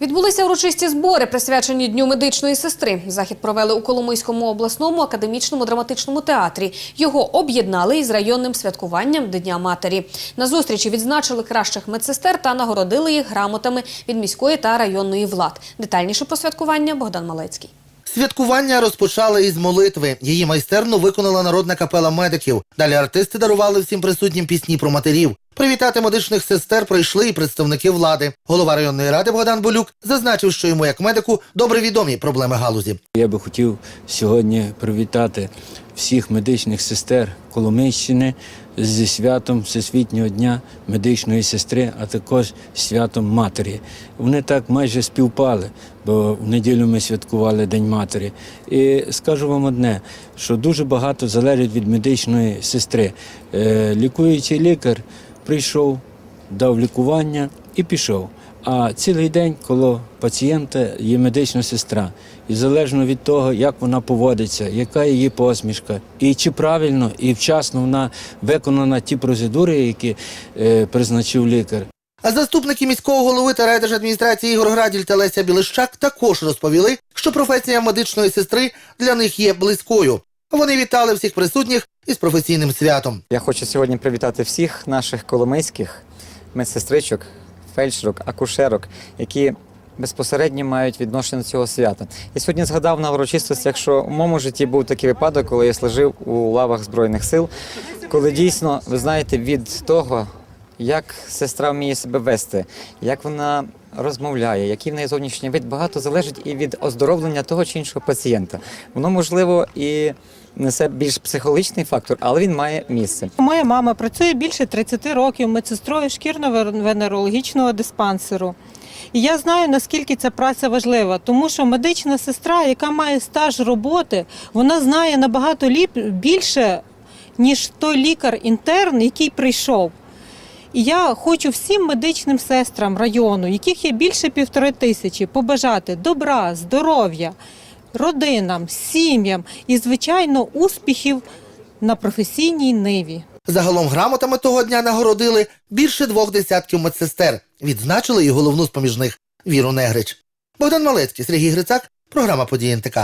Відбулися урочисті збори, присвячені Дню медичної сестри. Захід провели у Коломийському обласному академічному драматичному театрі. Його об'єднали із районним святкуванням Дня матері. На зустрічі відзначили кращих медсестер та нагородили їх грамотами від міської та районної влад. Детальніше про святкування Богдан Малецький. Святкування розпочали із молитви. Її майстерно виконала народна капела медиків. Далі артисти дарували всім присутнім пісні про матерів. Привітати медичних сестер прийшли і представники влади. Голова районної ради Богдан Болюк зазначив, що йому як медику добре відомі проблеми галузі. Я би хотів сьогодні привітати всіх медичних сестер Коломийщини зі святом Всесвітнього дня медичної сестри, а також святом матері. Вони так майже співпали, бо в неділю ми святкували День матері. І скажу вам одне, що дуже багато залежить від медичної сестри. Е, Лікуючий лікар прийшов, дав лікування і пішов. А цілий день коло пацієнта є медична сестра. І залежно від того, як вона поводиться, яка її посмішка, і чи правильно і вчасно вона виконана ті процедури, які е, призначив лікар. А заступники міського голови та райдержадміністрації Ігор Граділь та Леся Білищак також розповіли, що професія медичної сестри для них є близькою. Вони вітали всіх присутніх із професійним святом. Я хочу сьогодні привітати всіх наших коломийських медсестричок, фельдшерок, акушерок, які безпосередньо мають відношення до цього свята. І сьогодні згадав на урочистостях, що в моєму житті був такий випадок, коли я служив у лавах Збройних сил, коли дійсно, ви знаєте, від того, як сестра вміє себе вести, як вона розмовляє, який в неї зовнішній вид, багато залежить і від оздоровлення того чи іншого пацієнта. Воно можливо і несе більш психологічний фактор, але він має місце. Моя мама працює більше 30 років медсестрою шкірно-венерологічного диспансеру. І я знаю, наскільки ця праця важлива, тому що медична сестра, яка має стаж роботи, вона знає набагато ліп більше, ніж той лікар-інтерн, який прийшов. І я хочу всім медичним сестрам району, яких є більше півтори тисячі, побажати добра, здоров'я, родинам, сім'ям і, звичайно, успіхів на професійній ниві. Загалом грамотами того дня нагородили більше двох десятків медсестер. Відзначили і головну з поміж них Віру Негрич. Богдан Малецький, Сергій Грицак, програма «Події НТК».